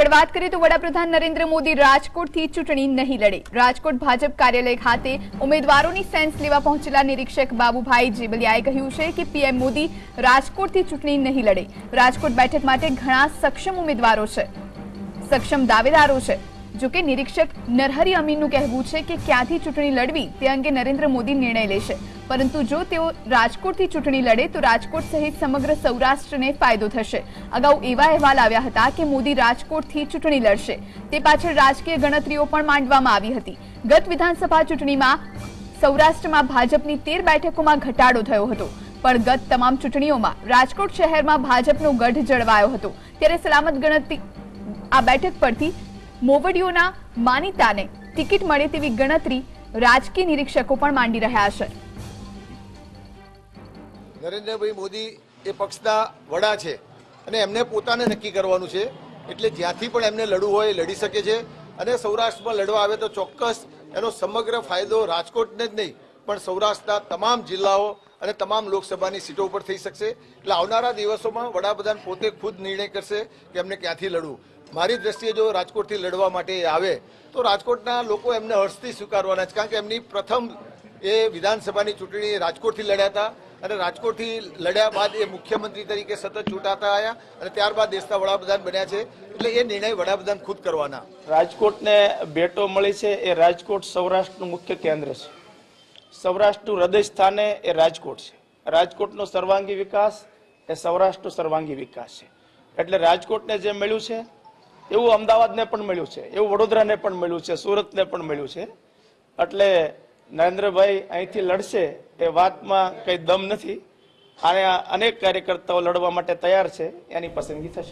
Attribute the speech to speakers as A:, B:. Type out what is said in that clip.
A: આગળ વાત કરીએ તો વડાપ્રધાન નરેન્દ્ર મોદી રાજકોટથી ચૂંટણી નહીં લડે. રાજકોટ ભાજપ કાર્યાલય ખાતે ઉમેદવારોની સેન્સ લેવા પહોંચેલા નિરીક્ષક બાબુભાઈ જેબલિયાએ કહ્યું છે કે પીએમ મોદી રાજકોટથી ચૂંટણી નહીં લડે. રાજકોટ બેઠક માટે ઘણા સક્ષમ ઉમેદવારો છે. સક્ષમ દાવેદારો છે. જો કે નિરીક્ષક નરહરી અમીનનું કહેવું છે કે ક્યાંથી ચૂંટણી લડવી તે અંગે નરેન્દ્ર મોદી નિર્ણય લેશે. પરંતુ જો તેઓ રાજકોટથી ચૂંટણી લડે તો રાજકોટ સહિત સમગ્ર સૌરાષ્ટ્રને ફાયદો થશે. અગાઉ એવા અહેવાલ આવ્યા હતા કે મોદી રાજકોટથી ચૂંટણી લડશે. તે પાછળ રાજકીય ગણતરીઓ પણ માંડવામાં આવી હતી. ગત વિધાનસભા ચૂંટણીમાં સૌરાષ્ટ્રમાં ભાજપની તેર બેઠકોમાં ઘટાડો થયો હતો. પણ ગત તમામ ચૂંટણીઓમાં રાજકોટ શહેરમાં ભાજપનો ગઢ જળવાયો હતો. ત્યારે સલામત ગણતરી આ બેઠક પરથી મોવડીઓના માનીતાને ટિકિટ મળે તેવી ગણતરી રાજકીય નિરીક્ષકો પણ માંડી રહ્યા છે.
B: નરેન્દ્રભાઈ મોદી એ પક્ષના વડા છે અને એમને પોતાને નક્કી કરવાનું છે. એટલે જ્યાંથી પણ એમને લડવું હોય લડી શકે છે. અને સૌરાષ્ટ્રમાં લડવા આવે તો ચોક્કસ એનો સમગ્ર ફાયદો રાજકોટને જ નહીં, પણ સૌરાષ્ટ્રના તમામ જિલ્લાઓ અને તમામ લોકસભાની સીટો ઉપર થઈ શકશે. એટલે આવનારા દિવસોમાં વડાપ્રધાન પોતે ખુદ નિર્ણય કરશે કે એમને ક્યાંથી લડવું. મારી દ્રષ્ટિએ જો રાજકોટથી લડવા માટે આવે, તો રાજકોટના લોકો એમને હર્ષથી સ્વીકારવાના છે. કારણ કે એમની પ્રથમ એ વિધાનસભાની ચૂંટણી રાજકોટથી લડ્યા હતા અને રાજકોટથી લડ્યા બાદ એ મુખ્યમંત્રી તરીકે સતત ચૂંટાતા આવ્યા અને ત્યારબાદ દેશના વડાપ્રધાન બન્યા છે. એટલે એ નિર્ણય વડાપ્રધાન ખુદ કરવાના.
C: રાજકોટને ભેટો મળી છે. એ રાજકોટ સૌરાષ્ટ્રનું મુખ્ય કેન્દ્ર છે. સૌરાષ્ટ્રનું હૃદય સ્થાને એ રાજકોટ છે. રાજકોટનો સર્વાંગી વિકાસ એ સૌરાષ્ટ્રનો સર્વાંગી વિકાસ છે. એટલે રાજકોટને જે મળ્યું છે એવું અમદાવાદને પણ મળ્યું છે, એવું વડોદરાને પણ મળ્યું છે, સુરતને પણ મળ્યું છે. એટલે નરેન્દ્રભાઈ અહીંથી લડશે એ વાતમાં કંઈ દમ નથી. અને અનેક કાર્યકર્તાઓ લડવા માટે તૈયાર છે, એની પસંદગી થશે.